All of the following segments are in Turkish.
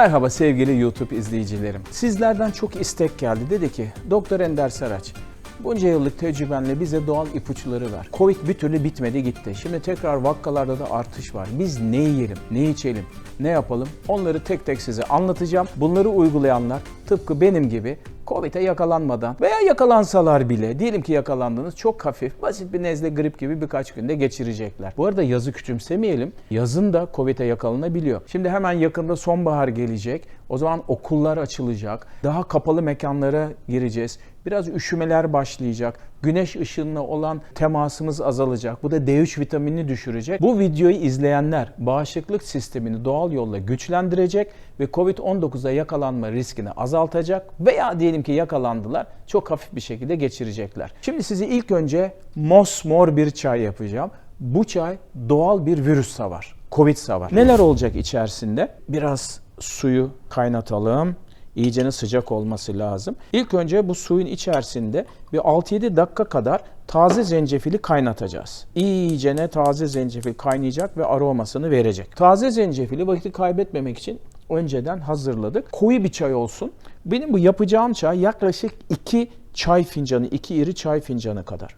Merhaba sevgili YouTube izleyicilerim. Sizlerden çok istek geldi. Dedi ki Doktor Ender Saraç bunca yıllık tecrübenle bize doğal ipuçları ver. Covid bir türlü bitmedi gitti. Şimdi tekrar vakalarda da artış var. Biz ne yiyelim, ne içelim, ne yapalım? Onları tek tek size anlatacağım. Bunları uygulayanlar tıpkı benim gibi Covid'e yakalanmadan veya yakalansalar bile diyelim ki yakalandınız çok hafif basit bir nezle grip gibi birkaç günde geçirecekler. Bu arada yazı küçümsemeyelim. Yazın da Covid'e yakalanabiliyor. Şimdi hemen yakında sonbahar gelecek. O zaman okullar açılacak. Daha kapalı mekanlara gireceğiz. Biraz üşümeler başlayacak. Güneş ışınına olan temasımız azalacak. Bu da D3 vitaminini düşürecek. Bu videoyu izleyenler bağışıklık sistemini doğal yolla güçlendirecek ve Covid-19'a yakalanma riskini azaltacak veya diyelim ki yakalandılar çok hafif bir şekilde geçirecekler. Şimdi sizi ilk önce mosmor bir çay yapacağım. Bu çay doğal bir virüs savar. Covid savar. Neler olacak içerisinde? Biraz suyu kaynatalım. İyicene sıcak olması lazım. İlk önce bu suyun içerisinde bir 6-7 dakika kadar taze zencefili kaynatacağız. İyicene taze zencefil kaynayacak ve aromasını verecek. Taze zencefili vakit kaybetmemek için önceden hazırladık. Koyu bir çay olsun. Benim bu yapacağım çay yaklaşık 2 çay fincanı, 2 iri çay fincanı kadar.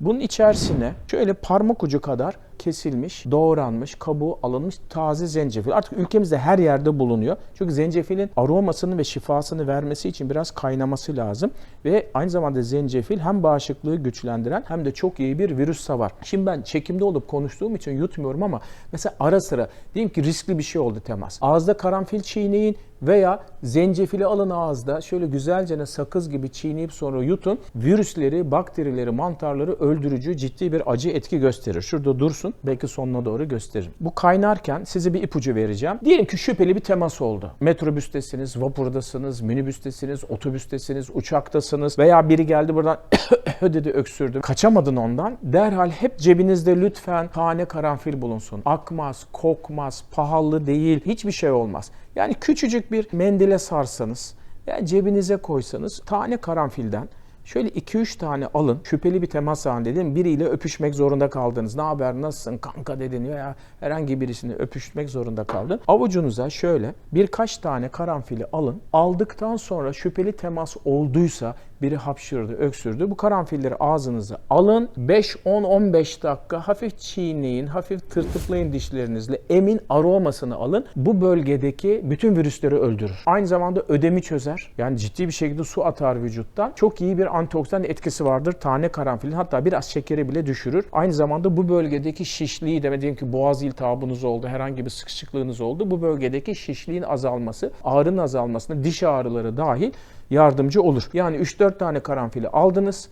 Bunun içerisine şöyle parmak ucu kadar kesilmiş, doğranmış, kabuğu alınmış taze zencefil. Artık ülkemizde her yerde bulunuyor. Çünkü zencefilin aromasını ve şifasını vermesi için biraz kaynaması lazım. Ve aynı zamanda zencefil hem bağışıklığı güçlendiren hem de çok iyi bir virüs savar. Şimdi ben çekimde olup konuştuğum için yutmuyorum ama mesela ara sıra diyelim ki riskli bir şey oldu temas. Ağızda karanfil çiğneyin veya zencefili alın ağızda şöyle güzelce sakız gibi çiğneyip sonra yutun. Virüsleri, bakterileri, mantarları öldürücü ciddi bir acı etki gösterir. Şurada dursun. Belki sonuna doğru gösteririm. Bu kaynarken size bir ipucu vereceğim. Diyelim ki şüpheli bir temas oldu. Metrobüstesiniz, vapurdasınız, minibüstesiniz, otobüstesiniz, uçaktasınız veya biri geldi buradan dedi öksürdü. Kaçamadın ondan. Derhal hep cebinizde lütfen tane karanfil bulunsun. Akmaz, kokmaz, pahalı değil, hiçbir şey olmaz. Yani küçücük bir mendile sarsanız veya cebinize koysanız tane karanfilden Şöyle 2-3 tane alın. Şüpheli bir temas halinde. Biriyle öpüşmek zorunda kaldınız. Ne haber, nasılsın, kanka dedin veya herhangi birisini öpüşmek zorunda kaldın. Avucunuza şöyle birkaç tane karanfili alın. Aldıktan sonra şüpheli temas olduysa biri hapşırdı, öksürdü. Bu karanfilleri ağzınıza alın. 5-10-15 dakika hafif çiğneyin, hafif tırtıklayın dişlerinizle. Emin aromasını alın. Bu bölgedeki bütün virüsleri öldürür. Aynı zamanda ödemi çözer. Yani ciddi bir şekilde su atar vücuttan. Çok iyi bir antioksidan etkisi vardır. Tane karanfilin hatta biraz şekeri bile düşürür. Aynı zamanda bu bölgedeki şişliği de diyelim ki boğaz iltihabınız oldu, herhangi bir sıkışıklığınız oldu. Bu bölgedeki şişliğin azalması, ağrının azalmasına, diş ağrıları dahil yardımcı olur. Yani 3-4 tane karanfili aldınız.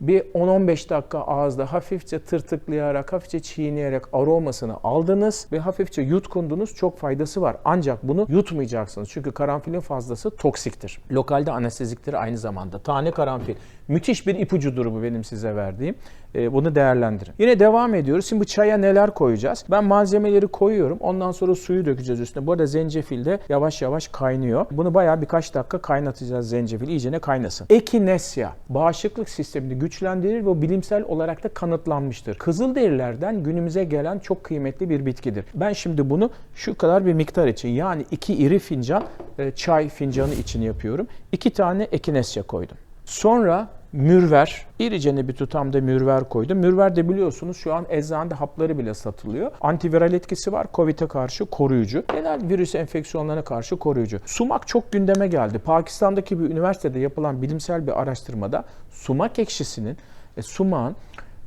Bir 10-15 dakika ağızda hafifçe tırtıklayarak, hafifçe çiğneyerek aromasını aldınız ve hafifçe yutkundunuz. Çok faydası var. Ancak bunu yutmayacaksınız. Çünkü karanfilin fazlası toksiktir. Lokalde anesteziktir aynı zamanda. Tane karanfil. Müthiş bir ipucudur bu benim size verdiğim. Ee, bunu değerlendirin. Yine devam ediyoruz. Şimdi bu çaya neler koyacağız? Ben malzemeleri koyuyorum. Ondan sonra suyu dökeceğiz üstüne. Bu arada zencefil de yavaş yavaş kaynıyor. Bunu bayağı birkaç dakika kaynatacağız zencefil. iyicene kaynasın. Ekinesya. Bağışıklık sistemini güçlendirir ve bilimsel olarak da kanıtlanmıştır. Kızılderililerden günümüze gelen çok kıymetli bir bitkidir. Ben şimdi bunu şu kadar bir miktar için yani iki iri fincan e, çay fincanı için yapıyorum. İki tane ekinesya koydum. Sonra mürver, iricene bir tutamda mürver koydum. Mürver de biliyorsunuz şu an eczanede hapları bile satılıyor. Antiviral etkisi var. Covid'e karşı koruyucu. Genel virüs enfeksiyonlarına karşı koruyucu. Sumak çok gündeme geldi. Pakistan'daki bir üniversitede yapılan bilimsel bir araştırmada sumak ekşisinin, e, sumağın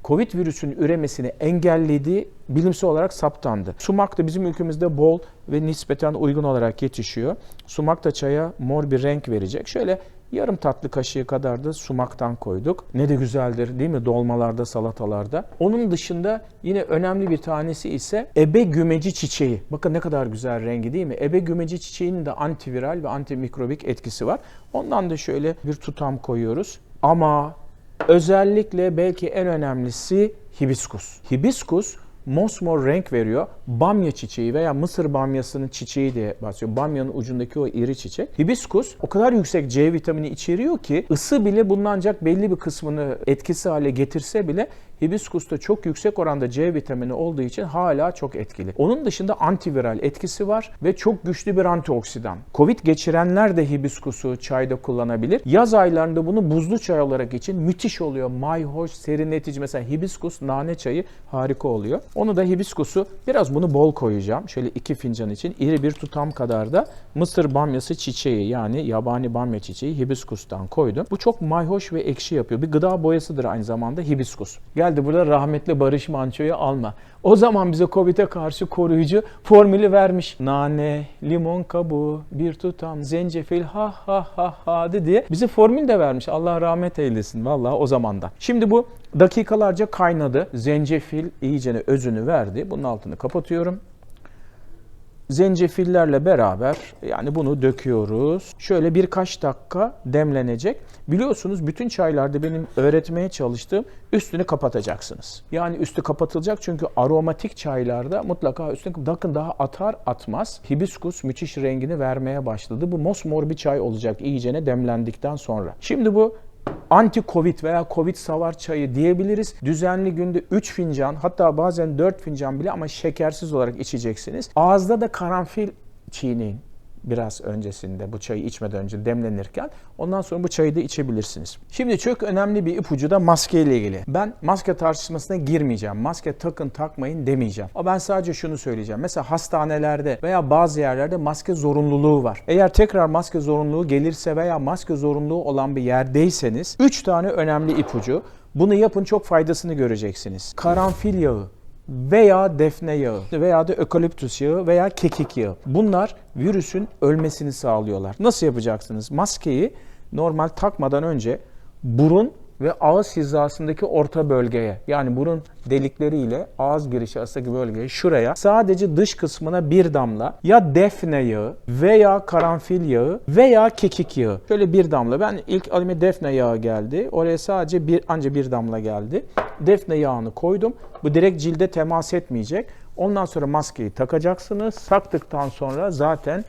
Covid virüsünün üremesini engellediği bilimsel olarak saptandı. Sumak da bizim ülkemizde bol ve nispeten uygun olarak yetişiyor. Sumak da çaya mor bir renk verecek. Şöyle yarım tatlı kaşığı kadar da sumaktan koyduk. Ne de güzeldir değil mi dolmalarda, salatalarda. Onun dışında yine önemli bir tanesi ise ebe gümeci çiçeği. Bakın ne kadar güzel rengi değil mi? Ebe gümeci çiçeğinin de antiviral ve antimikrobik etkisi var. Ondan da şöyle bir tutam koyuyoruz. Ama Özellikle belki en önemlisi hibiskus. Hibiskus mosmor renk veriyor. Bamya çiçeği veya Mısır bamyasının çiçeği diye bahsediyor. Bamyanın ucundaki o iri çiçek. Hibiskus o kadar yüksek C vitamini içeriyor ki ısı bile bunun ancak belli bir kısmını etkisi hale getirse bile Hibiskusta çok yüksek oranda C vitamini olduğu için hala çok etkili. Onun dışında antiviral etkisi var ve çok güçlü bir antioksidan. Covid geçirenler de hibiskusu çayda kullanabilir. Yaz aylarında bunu buzlu çay olarak için müthiş oluyor. Mayhoş, serinletici. Mesela hibiskus nane çayı harika oluyor. Onu da hibiskusu biraz bunu bol koyacağım. Şöyle iki fincan için iri bir tutam kadar da mısır bamyası çiçeği yani yabani bamya çiçeği hibiskustan koydum. Bu çok mayhoş ve ekşi yapıyor. Bir gıda boyasıdır aynı zamanda hibiskus. Geldi burada rahmetli Barış Manço'yu alma. O zaman bize Covid'e karşı koruyucu formülü vermiş. Nane, limon kabuğu, bir tutam zencefil ha ha ha ha diye bize formül de vermiş. Allah rahmet eylesin vallahi o zamandan. Şimdi bu dakikalarca kaynadı. Zencefil iyicene özünü verdi. Bunun altını kapatıyorum zencefillerle beraber yani bunu döküyoruz. Şöyle birkaç dakika demlenecek. Biliyorsunuz bütün çaylarda benim öğretmeye çalıştığım üstünü kapatacaksınız. Yani üstü kapatılacak çünkü aromatik çaylarda mutlaka üstüne bakın daha atar atmaz hibiskus müthiş rengini vermeye başladı. Bu mosmor bir çay olacak iyicene demlendikten sonra. Şimdi bu anti-covid veya covid savar çayı diyebiliriz. Düzenli günde 3 fincan hatta bazen 4 fincan bile ama şekersiz olarak içeceksiniz. Ağızda da karanfil çiğneyin biraz öncesinde bu çayı içmeden önce demlenirken ondan sonra bu çayı da içebilirsiniz. Şimdi çok önemli bir ipucu da maske ile ilgili. Ben maske tartışmasına girmeyeceğim. Maske takın takmayın demeyeceğim. Ama ben sadece şunu söyleyeceğim. Mesela hastanelerde veya bazı yerlerde maske zorunluluğu var. Eğer tekrar maske zorunluluğu gelirse veya maske zorunluluğu olan bir yerdeyseniz 3 tane önemli ipucu. Bunu yapın çok faydasını göreceksiniz. Karanfil yağı, veya defne yağı veya da ökaliptüs yağı veya kekik yağı. Bunlar virüsün ölmesini sağlıyorlar. Nasıl yapacaksınız? Maskeyi normal takmadan önce burun ve ağız hizasındaki orta bölgeye yani burun delikleriyle ağız girişi arasındaki bölgeye şuraya sadece dış kısmına bir damla ya defne yağı veya karanfil yağı veya kekik yağı. Şöyle bir damla. Ben ilk alime defne yağı geldi. Oraya sadece bir anca bir damla geldi. Defne yağını koydum. Bu direkt cilde temas etmeyecek. Ondan sonra maskeyi takacaksınız. Taktıktan sonra zaten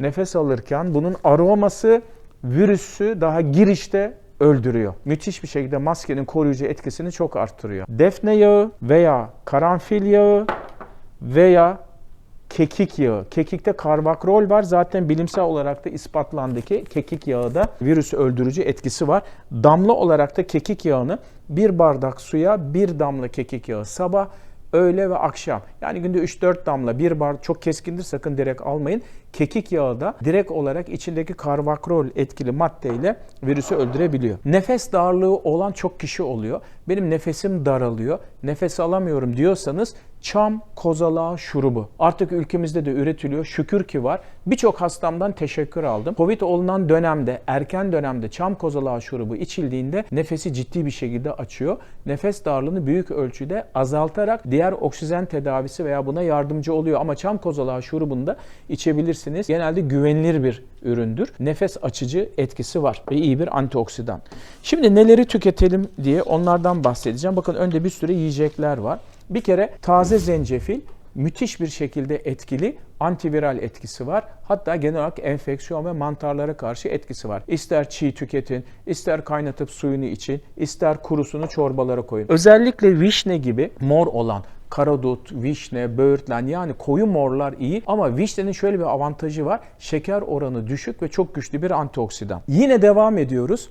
nefes alırken bunun aroması virüsü daha girişte öldürüyor. Müthiş bir şekilde maskenin koruyucu etkisini çok arttırıyor. Defne yağı veya karanfil yağı veya kekik yağı. Kekikte karbakrol var. Zaten bilimsel olarak da ispatlandı ki kekik yağı da virüs öldürücü etkisi var. Damla olarak da kekik yağını bir bardak suya bir damla kekik yağı sabah öğle ve akşam. Yani günde 3-4 damla bir bar çok keskindir sakın direkt almayın. Kekik yağı da direkt olarak içindeki karvakrol etkili maddeyle virüsü öldürebiliyor. Nefes darlığı olan çok kişi oluyor. Benim nefesim daralıyor, nefes alamıyorum diyorsanız çam kozalağı şurubu. Artık ülkemizde de üretiliyor. Şükür ki var. Birçok hastamdan teşekkür aldım. Covid olunan dönemde, erken dönemde çam kozalağı şurubu içildiğinde nefesi ciddi bir şekilde açıyor. Nefes darlığını büyük ölçüde azaltarak diğer oksijen tedavisi veya buna yardımcı oluyor. Ama çam kozalağı şurubunu da içebilirsiniz. Genelde güvenilir bir üründür. Nefes açıcı etkisi var ve iyi bir antioksidan. Şimdi neleri tüketelim diye onlardan bahsedeceğim. Bakın önde bir sürü yiyecekler var. Bir kere taze zencefil müthiş bir şekilde etkili antiviral etkisi var. Hatta genel olarak enfeksiyon ve mantarlara karşı etkisi var. İster çiğ tüketin, ister kaynatıp suyunu için, ister kurusunu çorbalara koyun. Özellikle vişne gibi mor olan karadut, vişne, böğürtlen yani koyu morlar iyi ama vişnenin şöyle bir avantajı var. Şeker oranı düşük ve çok güçlü bir antioksidan. Yine devam ediyoruz.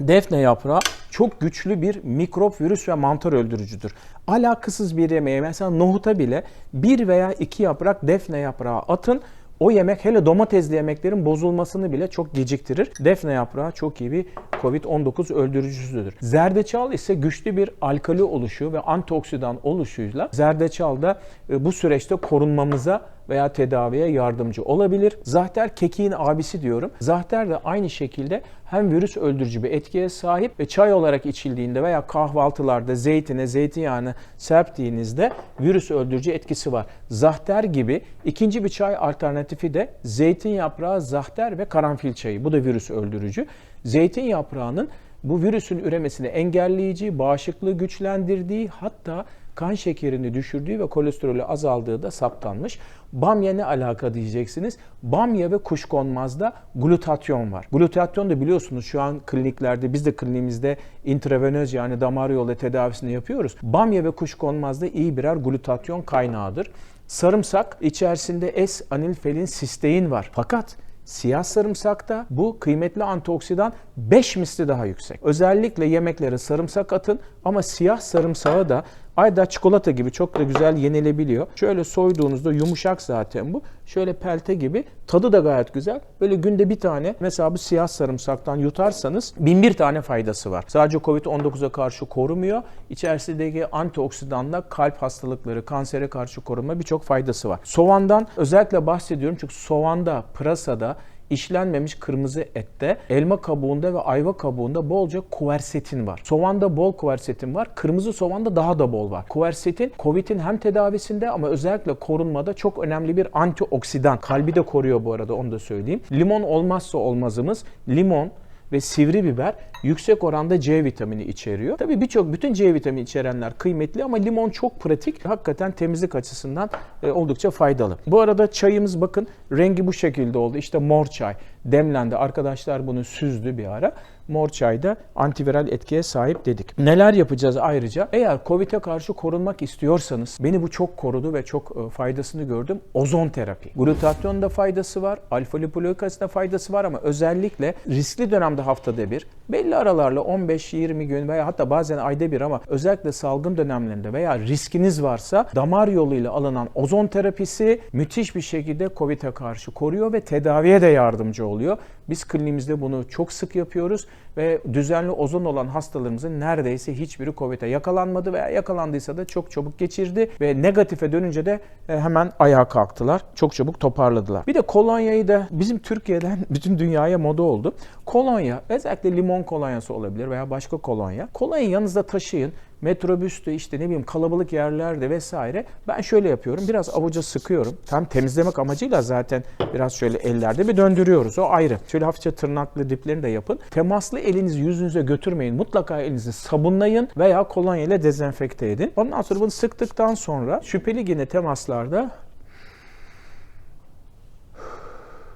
Defne yaprağı çok güçlü bir mikrop, virüs ve mantar öldürücüdür. Alakasız bir yemeğe mesela nohuta bile bir veya iki yaprak defne yaprağı atın. O yemek hele domatesli yemeklerin bozulmasını bile çok geciktirir. Defne yaprağı çok iyi bir COVID-19 öldürücüsüdür. Zerdeçal ise güçlü bir alkali oluşu ve antioksidan oluşuyla zerdeçal da e, bu süreçte korunmamıza veya tedaviye yardımcı olabilir. Zahter kekiğin abisi diyorum. Zahter de aynı şekilde hem virüs öldürücü bir etkiye sahip ve çay olarak içildiğinde veya kahvaltılarda zeytine, zeytinyağını serptiğinizde virüs öldürücü etkisi var. Zahter gibi ikinci bir çay alternatifi de zeytin yaprağı, zahter ve karanfil çayı. Bu da virüs öldürücü. Zeytin yaprağının bu virüsün üremesini engelleyici, bağışıklığı güçlendirdiği hatta kan şekerini düşürdüğü ve kolesterolü azaldığı da saptanmış. Bamya ne alaka diyeceksiniz? Bamya ve kuşkonmazda glutatyon var. Glutatyon da biliyorsunuz şu an kliniklerde biz de kliniğimizde intravenöz yani damar yolu tedavisini yapıyoruz. Bamya ve kuşkonmazda iyi birer glutatyon kaynağıdır. Sarımsak içerisinde S-anilfelin sistein var. Fakat Siyah sarımsakta bu kıymetli antioksidan 5 misli daha yüksek. Özellikle yemeklere sarımsak atın ama siyah sarımsağı da ayda çikolata gibi çok da güzel yenilebiliyor. Şöyle soyduğunuzda yumuşak zaten bu. Şöyle pelte gibi tadı da gayet güzel. Böyle günde bir tane mesela bu siyah sarımsaktan yutarsanız bin bir tane faydası var. Sadece Covid-19'a karşı korumuyor. İçerisindeki antioksidanla kalp hastalıkları, kansere karşı koruma birçok faydası var. Soğandan özellikle bahsediyorum çünkü soğanda, pırasada, işlenmemiş kırmızı ette, elma kabuğunda ve ayva kabuğunda bolca kuversetin var. Soğanda bol kuversetin var. Kırmızı soğanda daha da bol var. Kuversetin COVID'in hem tedavisinde ama özellikle korunmada çok önemli bir antioksidan. Kalbi de koruyor bu arada onu da söyleyeyim. Limon olmazsa olmazımız. Limon ve sivri biber yüksek oranda C vitamini içeriyor. Tabii birçok bütün C vitamini içerenler kıymetli ama limon çok pratik. Hakikaten temizlik açısından e, oldukça faydalı. Bu arada çayımız bakın rengi bu şekilde oldu. İşte mor çay demlendi. Arkadaşlar bunu süzdü bir ara. Mor çay da antiviral etkiye sahip dedik. Neler yapacağız ayrıca? Eğer Covid'e karşı korunmak istiyorsanız beni bu çok korudu ve çok e, faydasını gördüm. Ozon terapi. Glutatyonda faydası var. Alfa lipolik asitinde faydası var ama özellikle riskli dönemde haftada bir belli aralarla 15-20 gün veya hatta bazen ayda bir ama özellikle salgın dönemlerinde veya riskiniz varsa damar yoluyla alınan ozon terapisi müthiş bir şekilde Covid'e karşı koruyor ve tedaviye de yardımcı oluyor. Biz kliniğimizde bunu çok sık yapıyoruz ve düzenli ozon olan hastalarımızın neredeyse hiçbiri COVID'e yakalanmadı veya yakalandıysa da çok çabuk geçirdi ve negatife dönünce de e, hemen ayağa kalktılar. Çok çabuk toparladılar. Bir de kolonyayı da bizim Türkiye'den bütün dünyaya moda oldu. Kolonya özellikle limon kolonyası olabilir veya başka kolonya. Kolonyayı yanınızda taşıyın metrobüste işte ne bileyim kalabalık yerlerde vesaire ben şöyle yapıyorum. Biraz avuca sıkıyorum. Tam temizlemek amacıyla zaten biraz şöyle ellerde bir döndürüyoruz. O ayrı. Şöyle hafifçe tırnaklı diplerini de yapın. Temaslı elinizi yüzünüze götürmeyin. Mutlaka elinizi sabunlayın veya kolonya ile dezenfekte edin. Ondan sonra bunu sıktıktan sonra şüpheli yine temaslarda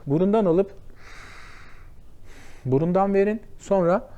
burundan alıp burundan verin. Sonra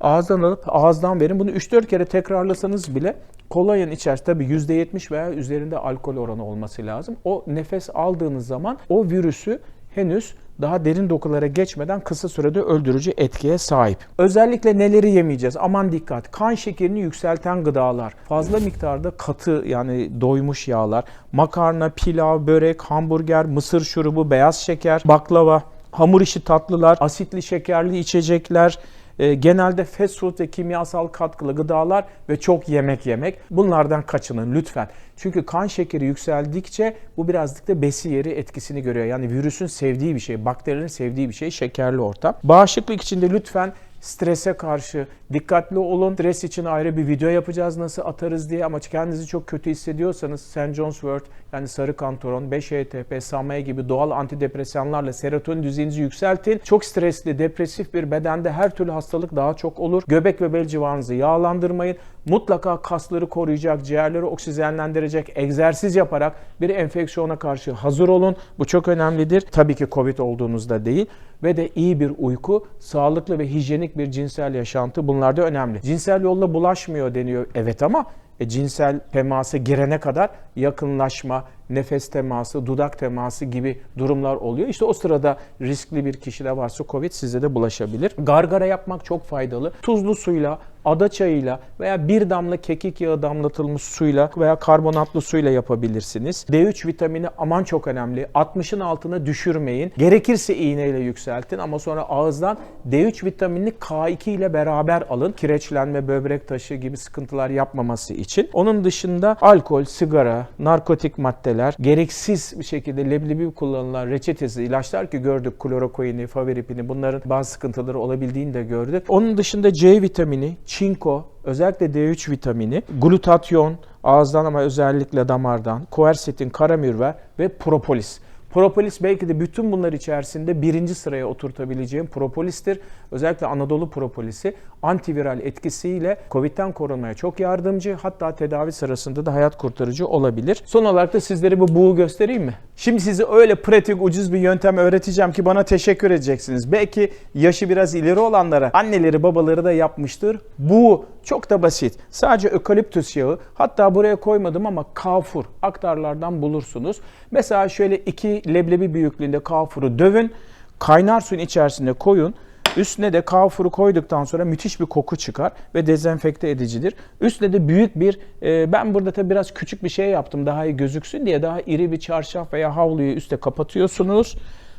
ağızdan alıp ağızdan verin. Bunu 3-4 kere tekrarlasanız bile kolonyanın içerisinde tabii %70 veya üzerinde alkol oranı olması lazım. O nefes aldığınız zaman o virüsü henüz daha derin dokulara geçmeden kısa sürede öldürücü etkiye sahip. Özellikle neleri yemeyeceğiz? Aman dikkat. Kan şekerini yükselten gıdalar, fazla miktarda katı yani doymuş yağlar, makarna, pilav, börek, hamburger, mısır şurubu, beyaz şeker, baklava, hamur işi tatlılar, asitli şekerli içecekler, e, genelde fast food ve kimyasal katkılı gıdalar ve çok yemek yemek. Bunlardan kaçının lütfen. Çünkü kan şekeri yükseldikçe bu birazcık da besi yeri etkisini görüyor. Yani virüsün sevdiği bir şey, bakterinin sevdiği bir şey şekerli ortam. Bağışıklık içinde lütfen strese karşı dikkatli olun. Stres için ayrı bir video yapacağız nasıl atarız diye ama kendinizi çok kötü hissediyorsanız St. John's Wort yani sarı kantaron, 5-HTP, SAME gibi doğal antidepresanlarla serotonin düzeyinizi yükseltin. Çok stresli, depresif bir bedende her türlü hastalık daha çok olur. Göbek ve bel civarınızı yağlandırmayın. Mutlaka kasları koruyacak, ciğerleri oksijenlendirecek egzersiz yaparak bir enfeksiyona karşı hazır olun. Bu çok önemlidir. Tabii ki Covid olduğunuzda değil ve de iyi bir uyku, sağlıklı ve hijyenik bir cinsel yaşantı bunlar da önemli. Cinsel yolla bulaşmıyor deniyor. Evet ama e, cinsel temasa girene kadar yakınlaşma, nefes teması, dudak teması gibi durumlar oluyor. İşte o sırada riskli bir kişide varsa COVID size de bulaşabilir. Gargara yapmak çok faydalı. Tuzlu suyla, ada çayıyla veya bir damla kekik yağı damlatılmış suyla veya karbonatlı suyla yapabilirsiniz. D3 vitamini aman çok önemli. 60'ın altına düşürmeyin. Gerekirse iğneyle yükseltin ama sonra ağızdan D3 vitaminini K2 ile beraber alın. Kireçlenme, böbrek taşı gibi sıkıntılar yapmaması için. Onun dışında alkol, sigara, narkotik maddeler, gereksiz bir şekilde leblebi kullanılan reçetesiz ilaçlar ki gördük klorokoini, faveripini bunların bazı sıkıntıları olabildiğini de gördük. Onun dışında C vitamini, çinko, özellikle D3 vitamini, glutatyon, ağızdan ama özellikle damardan, koersetin, karamürver ve propolis. Propolis belki de bütün bunlar içerisinde birinci sıraya oturtabileceğim propolistir. Özellikle Anadolu propolisi antiviral etkisiyle Covid'den korunmaya çok yardımcı. Hatta tedavi sırasında da hayat kurtarıcı olabilir. Son olarak da sizlere bu buğu göstereyim mi? Şimdi size öyle pratik, ucuz bir yöntem öğreteceğim ki bana teşekkür edeceksiniz. Belki yaşı biraz ileri olanlara anneleri babaları da yapmıştır. Bu çok da basit. Sadece ökaliptüs yağı hatta buraya koymadım ama kafur aktarlardan bulursunuz. Mesela şöyle iki leblebi büyüklüğünde kafuru dövün. Kaynar suyun içerisine koyun. Üstüne de kafuru koyduktan sonra müthiş bir koku çıkar ve dezenfekte edicidir. Üstüne de büyük bir, e, ben burada tabii biraz küçük bir şey yaptım daha iyi gözüksün diye daha iri bir çarşaf veya havluyu üste kapatıyorsunuz.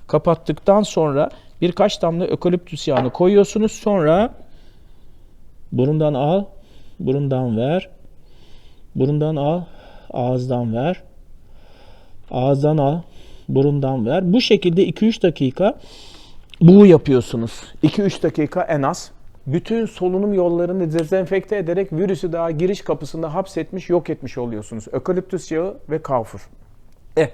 Kapattıktan sonra birkaç damla ökaliptüs yağını koyuyorsunuz. Sonra burundan al, burundan ver, burundan al, ağızdan ver, ağızdan al, burundan ver. Bu şekilde 2-3 dakika bu yapıyorsunuz. 2-3 dakika en az. Bütün solunum yollarını dezenfekte ederek virüsü daha giriş kapısında hapsetmiş, yok etmiş oluyorsunuz. Ökaliptüs yağı ve kafur. Eh,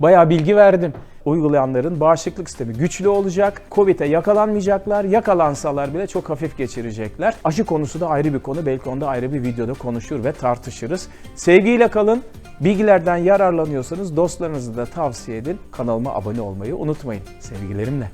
bayağı bilgi verdim. Uygulayanların bağışıklık sistemi güçlü olacak. Covid'e yakalanmayacaklar. Yakalansalar bile çok hafif geçirecekler. Aşı konusu da ayrı bir konu. Belki onda ayrı bir videoda konuşur ve tartışırız. Sevgiyle kalın. Bilgilerden yararlanıyorsanız dostlarınızı da tavsiye edin. Kanalıma abone olmayı unutmayın. Sevgilerimle.